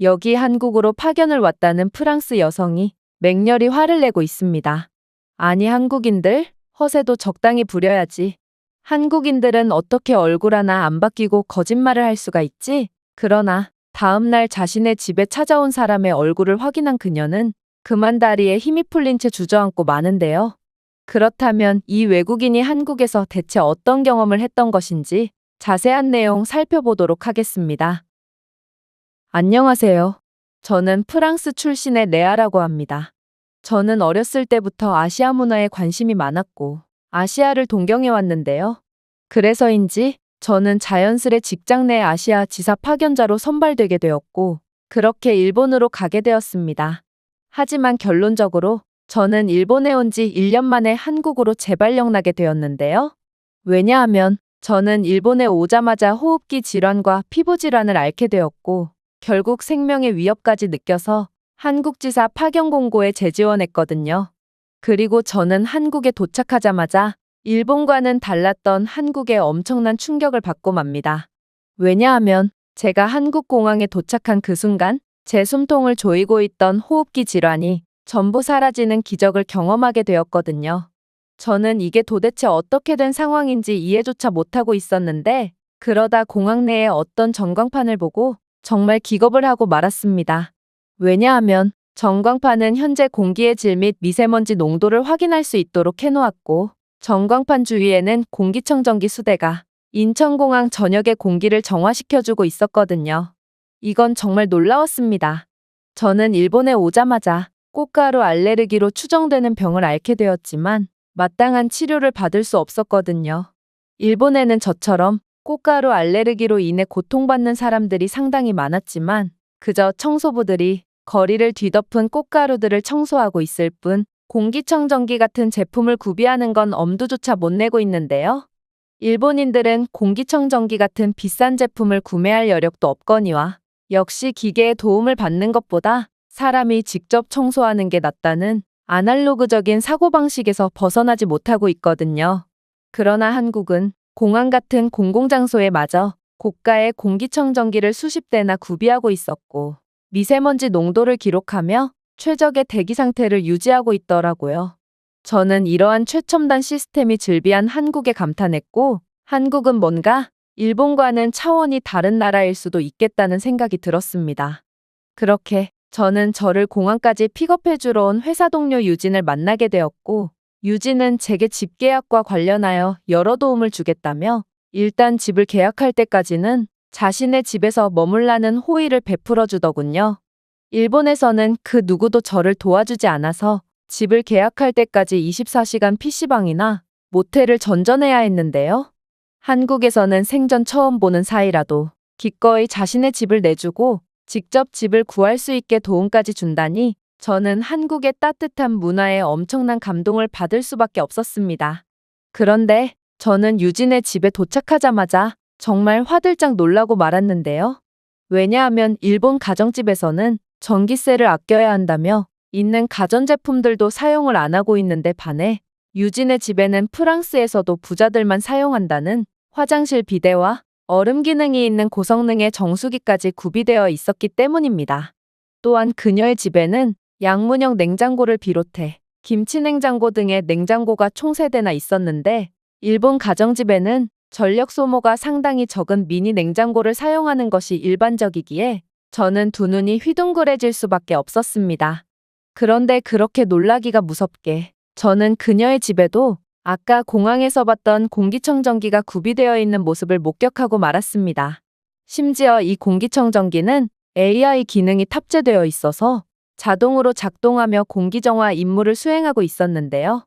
여기 한국으로 파견을 왔다는 프랑스 여성이 맹렬히 화를 내고 있습니다. 아니 한국인들 허세도 적당히 부려야지. 한국인들은 어떻게 얼굴 하나 안 바뀌고 거짓말을 할 수가 있지? 그러나 다음날 자신의 집에 찾아온 사람의 얼굴을 확인한 그녀는 그만 다리에 힘이 풀린 채 주저앉고 마는데요. 그렇다면 이 외국인이 한국에서 대체 어떤 경험을 했던 것인지 자세한 내용 살펴보도록 하겠습니다. 안녕하세요. 저는 프랑스 출신의 레아라고 합니다. 저는 어렸을 때부터 아시아 문화에 관심이 많았고 아시아를 동경해 왔는데요. 그래서인지 저는 자연스레 직장 내 아시아 지사 파견자로 선발되게 되었고 그렇게 일본으로 가게 되었습니다. 하지만 결론적으로 저는 일본에 온 지 1년 만에 한국으로 재발령 나게 되었는데요. 왜냐하면 저는 일본에 오자마자 호흡기 질환과 피부 질환을 앓게 되었고 결국 생명의 위협까지 느껴서 한국지사 파견 공고에 재지원했거든요. 그리고 저는 한국에 도착하자마자 일본과는 달랐던 한국의 엄청난 충격을 받고 맙니다. 왜냐하면 제가 한국 공항에 도착한 그 순간 제 숨통을 조이고 있던 호흡기 질환이 전부 사라지는 기적을 경험하게 되었거든요. 저는 이게 도대체 어떻게 된 상황인지 이해조차 못하고 있었는데 그러다 공항 내에 어떤 전광판을 보고 정말 기겁을 하고 말았습니다. 왜냐하면 전광판은 현재 공기의 질 및 미세먼지 농도를 확인할 수 있도록 해놓았고 전광판 주위에는 공기청정기 수대가 인천공항 전역의 공기를 정화시켜주고 있었거든요. 이건 정말 놀라웠습니다. 저는 일본에 오자마자 꽃가루 알레르기로 추정되는 병을 앓게 되었지만 마땅한 치료를 받을 수 없었거든요. 일본에는 저처럼 꽃가루 알레르기로 인해 고통받는 사람들이 상당히 많았지만 그저 청소부들이 거리를 뒤덮은 꽃가루들을 청소하고 있을 뿐 공기청정기 같은 제품을 구비하는 건 엄두조차 못 내고 있는데요. 일본인들은 공기청정기 같은 비싼 제품을 구매할 여력도 없거니와 역시 기계의 도움을 받는 것보다 사람이 직접 청소하는 게 낫다는 아날로그적인 사고방식에서 벗어나지 못하고 있거든요. 그러나 한국은 공항 같은 공공장소에 마저 고가의 공기청정기를 수십 대나 구비하고 있었고 미세먼지 농도를 기록하며 최적의 대기 상태를 유지하고 있더라고요. 저는 이러한 최첨단 시스템이 즐비한 한국에 감탄했고 한국은 뭔가 일본과는 차원이 다른 나라일 수도 있겠다는 생각이 들었습니다. 그렇게 저는 저를 공항까지 픽업해주러 온 회사 동료 유진을 만나게 되었고 유진은 제게 집 계약과 관련하여 여러 도움을 주겠다며 일단 집을 계약할 때까지는 자신의 집에서 머물라는 호의를 베풀어 주더군요. 일본에서는 그 누구도 저를 도와주지 않아서 집을 계약할 때까지 24시간 PC방이나 모텔을 전전해야 했는데요. 한국에서는 생전 처음 보는 사이라도 기꺼이 자신의 집을 내주고 직접 집을 구할 수 있게 도움까지 준다니 저는 한국의 따뜻한 문화에 엄청난 감동을 받을 수밖에 없었습니다. 그런데 저는 유진의 집에 도착하자마자 정말 화들짝 놀라고 말았는데요. 왜냐하면 일본 가정집에서는 전기세를 아껴야 한다며 있는 가전제품들도 사용을 안 하고 있는데 반해 유진의 집에는 프랑스에서도 부자들만 사용한다는 화장실 비데와 얼음 기능이 있는 고성능의 정수기까지 구비되어 있었기 때문입니다. 또한 그녀의 집에는 양문형 냉장고를 비롯해 김치 냉장고 등의 냉장고가 총 3대나 있었는데 일본 가정집에는 전력 소모가 상당히 적은 미니 냉장고를 사용하는 것이 일반적이기에 저는 두 눈이 휘둥그레질 수밖에 없었습니다. 그런데 그렇게 놀라기가 무섭게 저는 그녀의 집에도 아까 공항에서 봤던 공기청정기가 구비되어 있는 모습을 목격하고 말았습니다. 심지어 이 공기청정기는 AI 기능이 탑재되어 있어서 자동으로 작동하며 공기정화 임무를 수행하고 있었는데요.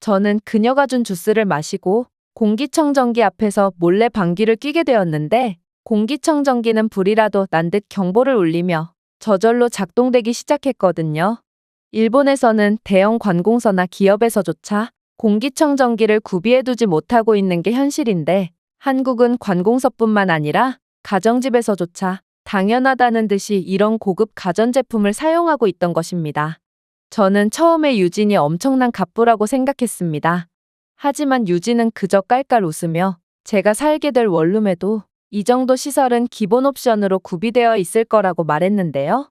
저는 그녀가 준 주스를 마시고 공기청정기 앞에서 몰래 방귀를 뀌게 되었는데 공기청정기는 불이라도 난 듯 경보를 울리며 저절로 작동되기 시작했거든요. 일본에서는 대형 관공서나 기업에서조차 공기청정기를 구비해두지 못하고 있는 게 현실인데 한국은 관공서뿐만 아니라 가정집에서조차 당연하다는 듯이 이런 고급 가전제품을 사용하고 있던 것입니다. 저는 처음에 유진이 엄청난 갑부라고 생각했습니다. 하지만 유진은 그저 깔깔 웃으며 제가 살게 될 원룸에도 이 정도 시설은 기본 옵션으로 구비되어 있을 거라고 말했는데요.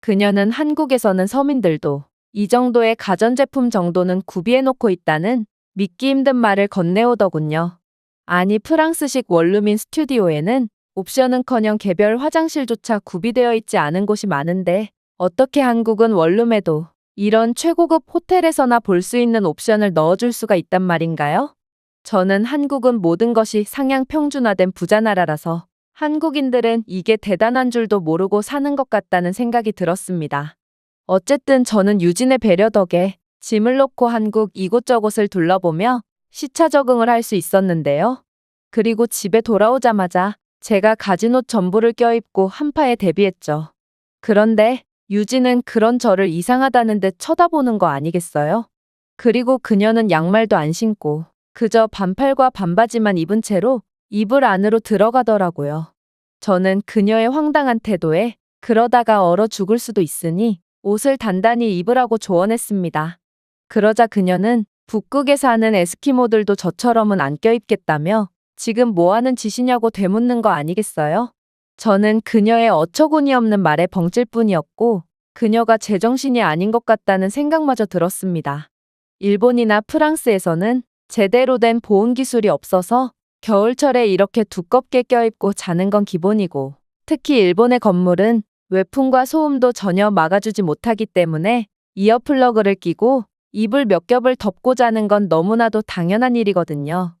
그녀는 한국에서는 서민들도 이 정도의 가전제품 정도는 구비해놓고 있다는 믿기 힘든 말을 건네오더군요. 아니 프랑스식 원룸인 스튜디오에는 옵션은커녕 개별 화장실조차 구비되어 있지 않은 곳이 많은데 어떻게 한국은 원룸에도 이런 최고급 호텔에서나 볼 수 있는 옵션을 넣어줄 수가 있단 말인가요? 저는 한국은 모든 것이 상향 평준화된 부자 나라라서 한국인들은 이게 대단한 줄도 모르고 사는 것 같다는 생각이 들었습니다. 어쨌든 저는 유진의 배려 덕에 짐을 놓고 한국 이곳저곳을 둘러보며 시차 적응을 할 수 있었는데요. 그리고 집에 돌아오자마자 제가 가진 옷 전부를 껴입고 한파에 대비했죠. 그런데 유진은 그런 저를 이상하다는 듯 쳐다보는 거 아니겠어요? 그리고 그녀는 양말도 안 신고 그저 반팔과 반바지만 입은 채로 이불 안으로 들어가더라고요. 저는 그녀의 황당한 태도에 그러다가 얼어 죽을 수도 있으니 옷을 단단히 입으라고 조언했습니다. 그러자 그녀는 북극에 사는 에스키모들도 저처럼은 안 껴입겠다며 지금 뭐 하는 짓이냐고 되묻는 거 아니겠어요? 저는 그녀의 어처구니 없는 말에 벙찔 뿐이었고 그녀가 제정신이 아닌 것 같다는 생각마저 들었습니다. 일본이나 프랑스에서는 제대로 된 보온 기술이 없어서 겨울철에 이렇게 두껍게 껴입고 자는 건 기본이고 특히 일본의 건물은 외풍과 소음도 전혀 막아주지 못하기 때문에 이어플러그를 끼고 이불 몇 겹을 덮고 자는 건 너무나도 당연한 일이거든요.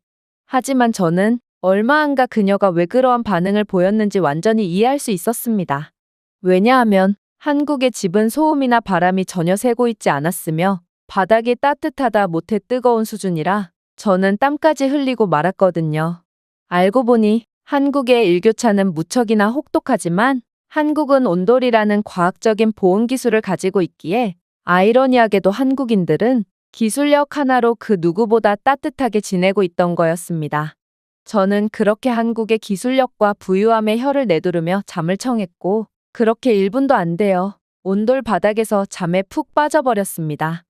하지만 저는 얼마 안가 그녀가 왜 그러한 반응을 보였는지 완전히 이해할 수 있었습니다. 왜냐하면 한국의 집은 소음이나 바람이 전혀 새고 있지 않았으며 바닥이 따뜻하다 못해 뜨거운 수준이라 저는 땀까지 흘리고 말았거든요. 알고 보니 한국의 일교차는 무척이나 혹독하지만 한국은 온돌이라는 과학적인 보온 기술을 가지고 있기에 아이러니하게도 한국인들은 기술력 하나로 그 누구보다 따뜻하게 지내고 있던 거였습니다. 저는 그렇게 한국의 기술력과 부유함에 혀를 내두르며 잠을 청했고 그렇게 1분도 안 돼요. 온돌 바닥에서 잠에 푹 빠져버렸습니다.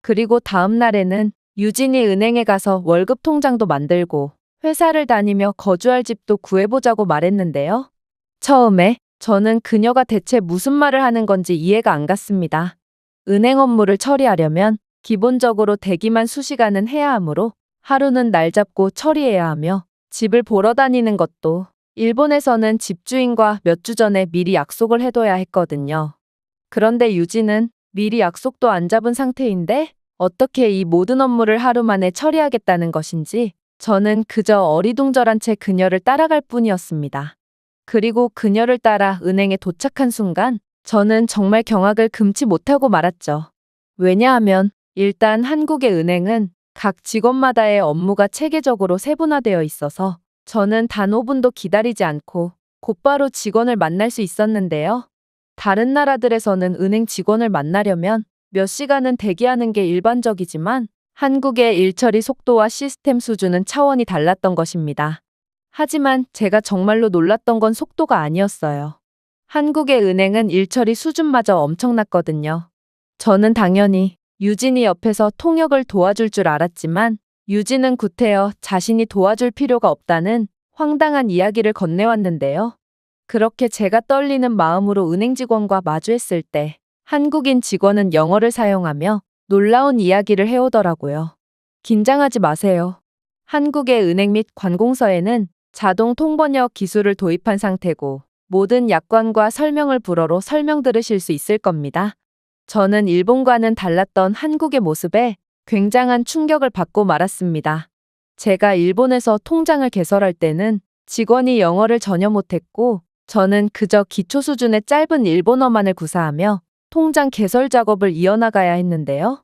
그리고 다음 날에는 유진이 은행에 가서 월급 통장도 만들고 회사를 다니며 거주할 집도 구해보자고 말했는데요. 처음에 저는 그녀가 대체 무슨 말을 하는 건지 이해가 안 갔습니다. 은행 업무를 처리하려면 기본적으로 대기만 수시간은 해야 하므로 하루는 날 잡고 처리해야 하며 집을 보러 다니는 것도 일본에서는 집주인과 몇 주 전에 미리 약속을 해둬야 했거든요. 그런데 유진은 미리 약속도 안 잡은 상태인데 어떻게 이 모든 업무를 하루 만에 처리하겠다는 것인지 저는 그저 어리둥절한 채 그녀를 따라갈 뿐이었습니다. 그리고 그녀를 따라 은행에 도착한 순간 저는 정말 경악을 금치 못하고 말았죠. 왜냐하면 일단 한국의 은행은 각 직원마다의 업무가 체계적으로 세분화되어 있어서 저는 단 5분도 기다리지 않고 곧바로 직원을 만날 수 있었는데요. 다른 나라들에서는 은행 직원을 만나려면 몇 시간은 대기하는 게 일반적이지만 한국의 일처리 속도와 시스템 수준은 차원이 달랐던 것입니다. 하지만 제가 정말로 놀랐던 건 속도가 아니었어요. 한국의 은행은 일처리 수준마저 엄청났거든요. 저는 당연히 유진이 옆에서 통역을 도와줄 줄 알았지만 유진은 구태여 자신이 도와줄 필요가 없다는 황당한 이야기를 건네왔는데요. 그렇게 제가 떨리는 마음으로 은행 직원과 마주했을 때 한국인 직원은 영어를 사용하며 놀라운 이야기를 해오더라고요. 긴장하지 마세요. 한국의 은행 및 관공서에는 자동 통번역 기술을 도입한 상태고 모든 약관과 설명을 불어로 설명 들으실 수 있을 겁니다. 저는 일본과는 달랐던 한국의 모습에 굉장한 충격을 받고 말았습니다. 제가 일본에서 통장을 개설할 때는 직원이 영어를 전혀 못했고 저는 그저 기초 수준의 짧은 일본어만을 구사하며 통장 개설 작업을 이어나가야 했는데요.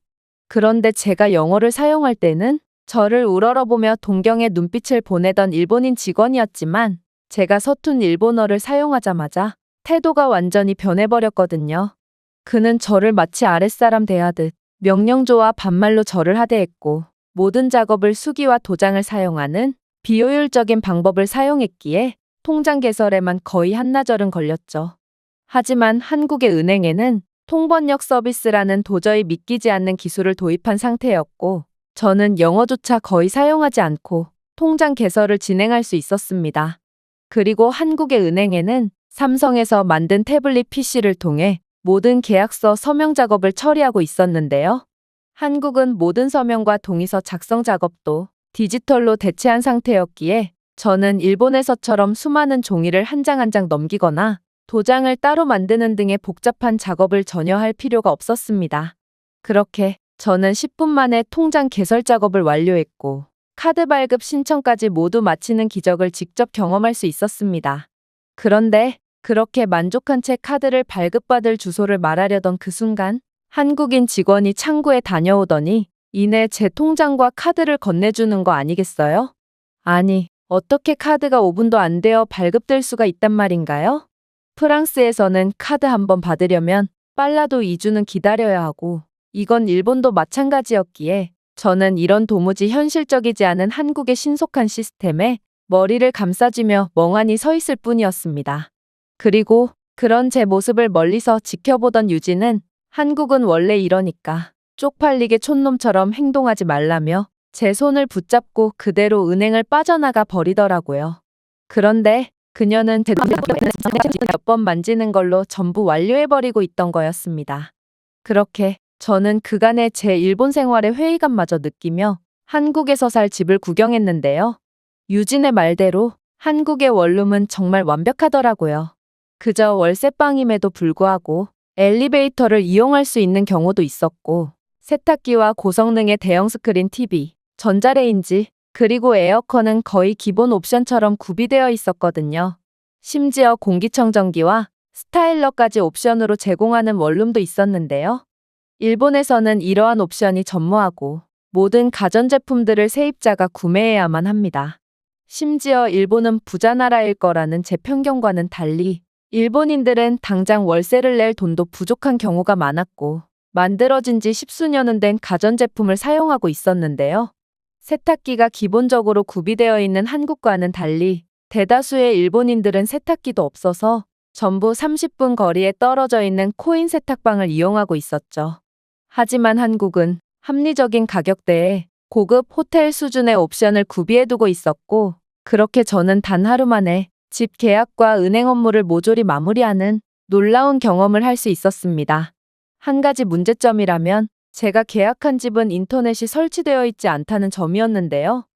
그런데 제가 영어를 사용할 때는 저를 우러러보며 동경의 눈빛을 보내던 일본인 직원이었지만 제가 서툰 일본어를 사용하자마자 태도가 완전히 변해버렸거든요. 그는 저를 마치 아랫사람 대하듯 명령조와 반말로 저를 하대했고 모든 작업을 수기와 도장을 사용하는 비효율적인 방법을 사용했기에 통장 개설에만 거의 한나절은 걸렸죠. 하지만 한국의 은행에는 통번역 서비스라는 도저히 믿기지 않는 기술을 도입한 상태였고 저는 영어조차 거의 사용하지 않고 통장 개설을 진행할 수 있었습니다. 그리고 한국의 은행에는 삼성에서 만든 태블릿 PC를 통해 모든 계약서 서명 작업을 처리하고 있었는데요. 한국은 모든 서명과 동의서 작성 작업도 디지털로 대체한 상태였기에 저는 일본에서처럼 수많은 종이를 한장 한 장 넘기거나 도장을 따로 만드는 등의 복잡한 작업을 전혀 할 필요가 없었습니다. 그렇게 저는 10분 만에 통장 개설 작업을 완료했고 카드 발급 신청까지 모두 마치는 기적을 직접 경험할 수 있었습니다. 그런데 그렇게 만족한 채 카드를 발급받을 주소를 말하려던 그 순간 한국인 직원이 창구에 다녀오더니 이내 제 통장과 카드를 건네주는 거 아니겠어요? 아니, 어떻게 카드가 5분도 안 되어 발급될 수가 있단 말인가요? 프랑스에서는 카드 한번 받으려면 빨라도 2주는 기다려야 하고 이건 일본도 마찬가지였기에 저는 이런 도무지 현실적이지 않은 한국의 신속한 시스템에 머리를 감싸쥐며 멍하니 서 있을 뿐이었습니다. 그리고 그런 제 모습을 멀리서 지켜보던 유진은 한국은 원래 이러니까 쪽팔리게 촌놈처럼 행동하지 말라며 제 손을 붙잡고 그대로 은행을 빠져나가 버리더라고요. 그런데 그녀는 몇 번 만지는 걸로 전부 완료해버리고 있던 거였습니다. 그렇게 저는 그간의 제 일본 생활의 회의감마저 느끼며 한국에서 살 집을 구경했는데요. 유진의 말대로 한국의 원룸은 정말 완벽하더라고요. 그저 월세방임에도 불구하고 엘리베이터를 이용할 수 있는 경우도 있었고 세탁기와 고성능의 대형 스크린 TV, 전자레인지, 그리고 에어컨은 거의 기본 옵션처럼 구비되어 있었거든요. 심지어 공기청정기와 스타일러까지 옵션으로 제공하는 원룸도 있었는데요. 일본에서는 이러한 옵션이 전무하고 모든 가전제품들을 세입자가 구매해야만 합니다. 심지어 일본은 부자 나라일 거라는 제 편견과는 달리 일본인들은 당장 월세를 낼 돈도 부족한 경우가 많았고 만들어진 지 십수년은 된 가전제품을 사용하고 있었는데요. 세탁기가 기본적으로 구비되어 있는 한국과는 달리 대다수의 일본인들은 세탁기도 없어서 전부 30분 거리에 떨어져 있는 코인 세탁방을 이용하고 있었죠. 하지만 한국은 합리적인 가격대에 고급 호텔 수준의 옵션을 구비해두고 있었고, 그렇게 저는 단 하루 만에 집 계약과 은행 업무를 모조리 마무리하는 놀라운 경험을 할 수 있었습니다. 한 가지 문제점이라면 제가 계약한 집은 인터넷이 설치되어 있지 않다는 점이었는데요.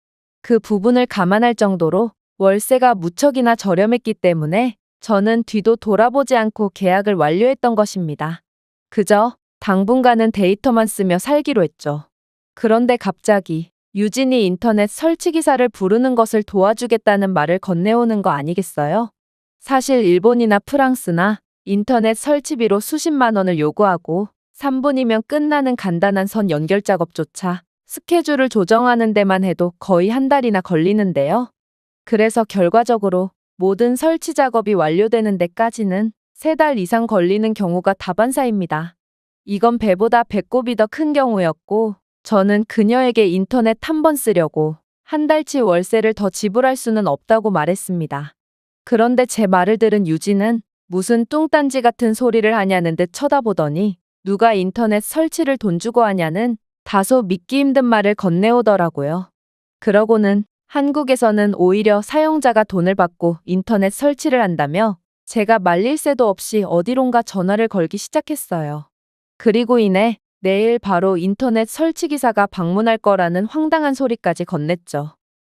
그 부분을 감안할 정도로 월세가 무척이나 저렴했기 때문에 저는 뒤도 돌아보지 않고 계약을 완료했던 것입니다. 그저 당분간은 데이터만 쓰며 살기로 했죠. 그런데 갑자기 유진이 인터넷 설치 기사를 부르는 것을 도와주겠다는 말을 건네오는 거 아니겠어요? 사실 일본이나 프랑스나 인터넷 설치비로 수십만 원을 요구하고 3분이면 끝나는 간단한 선 연결 작업조차 스케줄을 조정하는 데만 해도 거의 한 달이나 걸리는데요. 그래서 결과적으로 모든 설치 작업이 완료되는 데까지는 세달 이상 걸리는 경우가 다반사입니다. 이건 배보다 배꼽이 더 큰 경우였고, 저는 그녀에게 인터넷 한 번 쓰려고 한 달치 월세를 더 지불할 수는 없다고 말했습니다. 그런데 제 말을 들은 유진은 무슨 뚱딴지 같은 소리를 하냐는 듯 쳐다보더니 누가 인터넷 설치를 돈 주고 하냐는 다소 믿기 힘든 말을 건네오더라고요. 그러고는 한국에서는 오히려 사용자가 돈을 받고 인터넷 설치를 한다며 제가 말릴 새도 없이 어디론가 전화를 걸기 시작했어요. 그리고 이내 내일 바로 인터넷 설치 기사가 방문할 거라는 황당한 소리까지 건넸죠.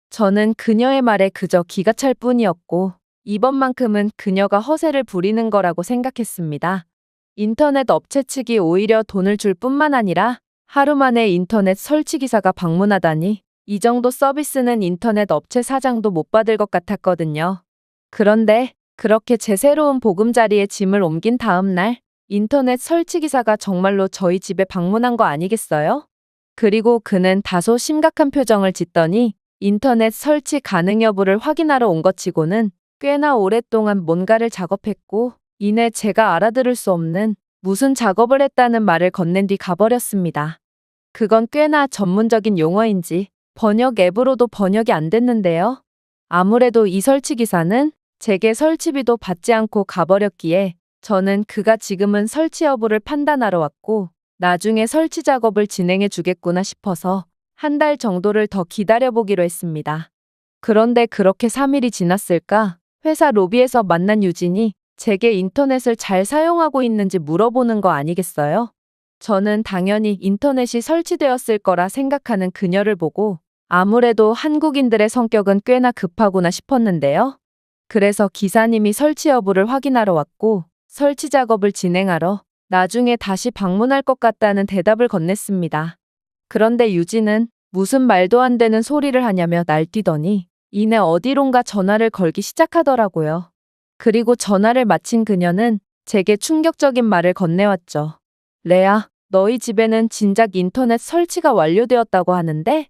저는 그녀의 말에 그저 기가 찰 뿐이었고 이번만큼은 그녀가 허세를 부리는 거라고 생각했습니다. 인터넷 업체 측이 오히려 돈을 줄 뿐만 아니라 하루 만에 인터넷 설치 기사가 방문하다니 이 정도 서비스는 인터넷 업체 사장도 못 받을 것 같았거든요. 그런데 그렇게 제 새로운 보금자리에 짐을 옮긴 다음 날 인터넷 설치 기사가 정말로 저희 집에 방문한 거 아니겠어요? 그리고 그는 다소 심각한 표정을 짓더니 인터넷 설치 가능 여부를 확인하러 온 것 치고는 꽤나 오랫동안 뭔가를 작업했고 이내 제가 알아들을 수 없는 무슨 작업을 했다는 말을 건넨 뒤 가버렸습니다. 그건 꽤나 전문적인 용어인지 번역 앱으로도 번역이 안 됐는데요. 아무래도 이 설치 기사는 제게 설치비도 받지 않고 가버렸기에 저는 그가 지금은 설치 여부를 판단하러 왔고 나중에 설치 작업을 진행해 주겠구나 싶어서 한 달 정도를 더 기다려보기로 했습니다. 그런데 그렇게 3일이 지났을까 회사 로비에서 만난 유진이 제게 인터넷을 잘 사용하고 있는지 물어보는 거 아니겠어요? 저는 당연히 인터넷이 설치되었을 거라 생각하는 그녀를 보고 아무래도 한국인들의 성격은 꽤나 급하구나 싶었는데요. 그래서 기사님이 설치 여부를 확인하러 왔고 설치 작업을 진행하러 나중에 다시 방문할 것 같다는 대답을 건넸습니다. 그런데 유진은 무슨 말도 안 되는 소리를 하냐며 날뛰더니 이내 어디론가 전화를 걸기 시작하더라고요. 그리고 전화를 마친 그녀는 제게 충격적인 말을 건네왔죠. 레아, 너희 집에는 진작 인터넷 설치가 완료되었다고 하는데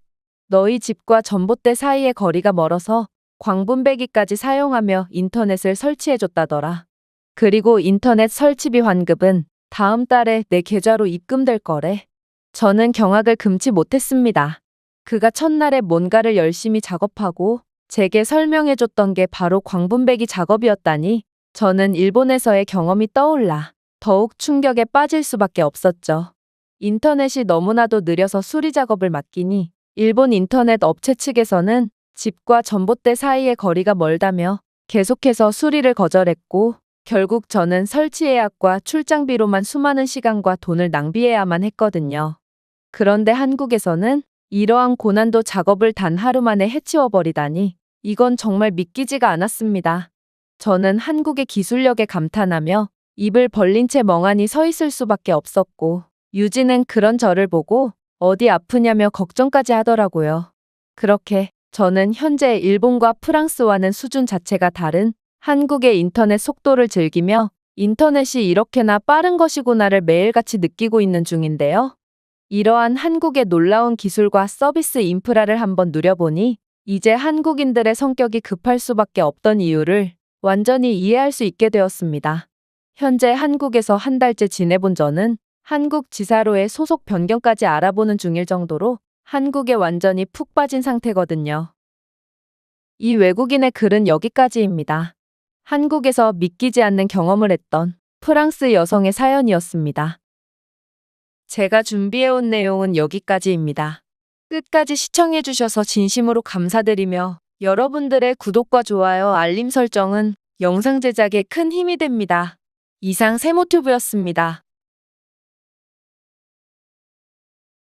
너희 집과 전봇대 사이의 거리가 멀어서 광분배기까지 사용하며 인터넷을 설치해줬다더라. 그리고 인터넷 설치비 환급은 다음 달에 내 계좌로 입금될 거래. 저는 경악을 금치 못했습니다. 그가 첫날에 뭔가를 열심히 작업하고 제게 설명해줬던 게 바로 광분배기 작업이었다니 저는 일본에서의 경험이 떠올라 더욱 충격에 빠질 수밖에 없었죠. 인터넷이 너무나도 느려서 수리 작업을 맡기니 일본 인터넷 업체 측에서는 집과 전봇대 사이의 거리가 멀다며 계속해서 수리를 거절했고 결국 저는 설치 예약과 출장비로만 수많은 시간과 돈을 낭비해야만 했거든요. 그런데 한국에서는 이러한 고난도 작업을 단 하루 만에 해치워 버리다니 이건 정말 믿기지가 않았습니다. 저는 한국의 기술력에 감탄하며 입을 벌린 채 멍하니 서 있을 수밖에 없었고 유진은 그런 저를 보고 어디 아프냐며 걱정까지 하더라고요. 그렇게 저는 현재 일본과 프랑스와는 수준 자체가 다른 한국의 인터넷 속도를 즐기며 인터넷이 이렇게나 빠른 것이구나를 매일같이 느끼고 있는 중인데요. 이러한 한국의 놀라운 기술과 서비스 인프라를 한번 누려보니 이제 한국인들의 성격이 급할 수밖에 없던 이유를 완전히 이해할 수 있게 되었습니다. 현재 한국에서 한 달째 지내본 저는 한국 지사로의 소속 변경까지 알아보는 중일 정도로 한국에 완전히 푹 빠진 상태거든요. 이 외국인의 글은 여기까지입니다. 한국에서 믿기지 않는 경험을 했던 프랑스 여성의 사연이었습니다. 제가 준비해온 내용은 여기까지입니다. 끝까지 시청해주셔서 진심으로 감사드리며 여러분들의 구독과 좋아요, 알림 설정은 영상 제작에 큰 힘이 됩니다. 이상 세모튜브였습니다.